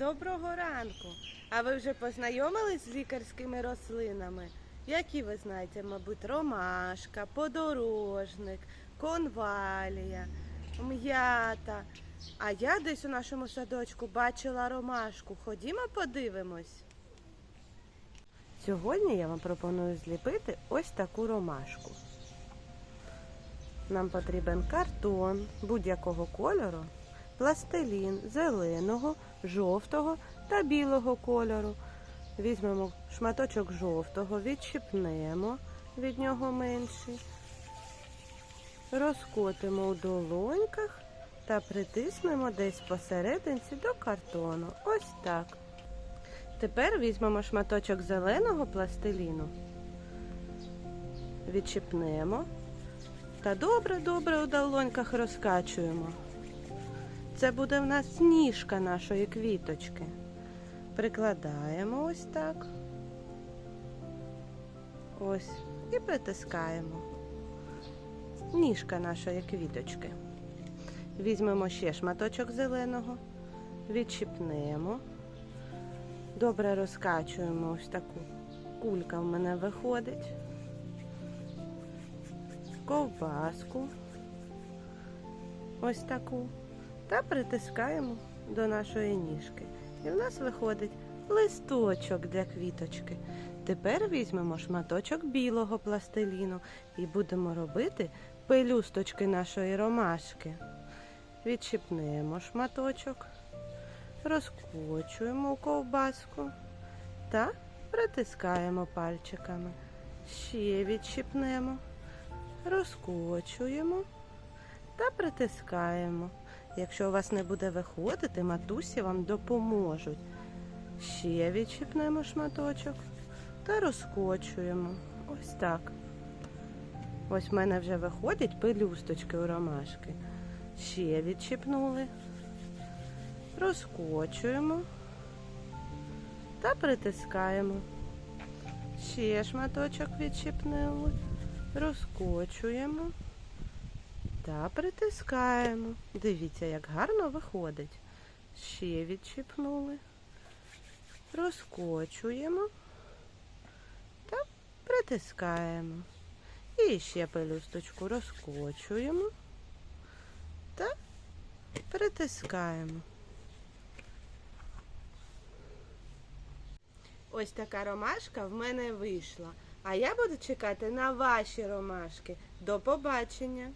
Доброго ранку! А ви вже познайомились з лікарськими рослинами? Які ви знаєте, мабуть, ромашка, подорожник, конвалія, м'ята. А я десь у нашому садочку бачила ромашку. Ходімо подивимось. Сьогодні я вам пропоную зліпити ось таку ромашку. Нам потрібен картон будь-якого кольору, пластилін зеленого, жовтого та білого кольору. Візьмемо шматочок жовтого, відчіпнемо від нього менший, розкотимо у долоньках та притиснемо десь посерединці до картону. Ось так. Тепер візьмемо шматочок зеленого пластиліну, відчіпнемо та добре-добре у долоньках розкачуємо. Це буде в нас ніжка нашої квіточки. Прикладаємо ось так. Ось. І притискаємо. Ніжка нашої квіточки. Візьмемо ще шматочок зеленого, відчіпнемо. Добре розкачуємо ось таку. Кулька в мене виходить. Ковбаску. Ось таку. Та притискаємо до нашої ніжки. І в нас виходить листочок для квіточки. Тепер візьмемо шматочок білого пластиліну і будемо робити пелюсточки нашої ромашки. Відчіпнемо шматочок, розкочуємо ковбаску та притискаємо пальчиками. Ще відчіпнемо, розкочуємо та притискаємо. Якщо у вас не буде виходити, матусі вам допоможуть. Ще відчіпнемо шматочок та розкочуємо. Ось так. Ось в мене вже виходять пелюсточки у ромашки. Ще відчіпнули, розкочуємо та притискаємо. Ще шматочок відчіпнули, розкочуємо та притискаємо. Дивіться, як гарно виходить. Ще відчіпнули, розкочуємо та притискаємо. І ще пелюсточку розкочуємо та притискаємо. Ось така ромашка в мене вийшла. А я буду чекати на ваші ромашки. До побачення!